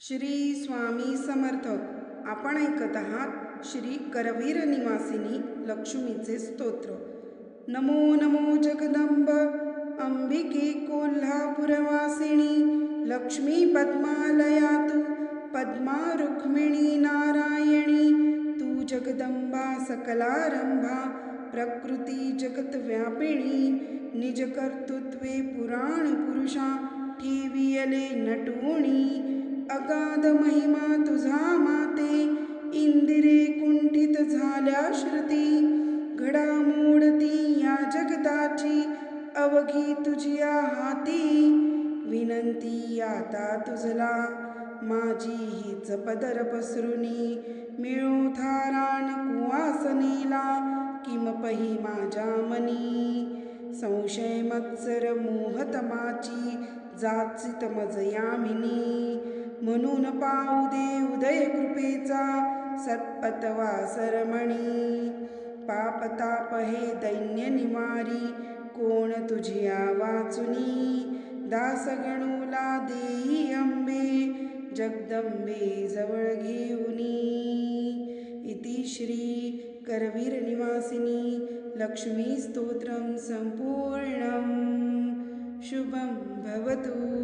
श्री स्वामी समर्थ. आपण ऐकत आहात श्री करवीर निवासिनी लक्ष्मीचे स्तोत्र. नमो नमो जगदंब. अंबिके कोल्हापुरवासिनी लक्ष्मी पद्मालया तू पद्मा रुक्मिणी नारायणी. तू जगदंबा सकलारंभा. प्रकृती जगत व्यापिणी निज कर्तृत्वे पुराण पुरुषा ठेवियले नटोणी. अगाध महिमा तुझा माते इंदिरे कुंठित झाल्या श्रुती. घडामोडती या जगताची अवघी तुझ्या हाती. विनंती आता तुझला माझी हीच पदर पसरुनी मिळो थारान कुवासनेला किमपही माझ्या मनी. संशय मत्सर मोहतमाची जाचित मज यामिनी म्हणून पाहू दे उदय कृपेचा सत्पतवा सरमणी. पापताप हे दैन्य निवारी कोण तुझिया वाचुनी? दासगणूला देई अंबे जगदंबे जवळ घेऊनी. इति श्री करवीर निवासिनी लक्ष्मी स्तोत्रम शुभं भवतु.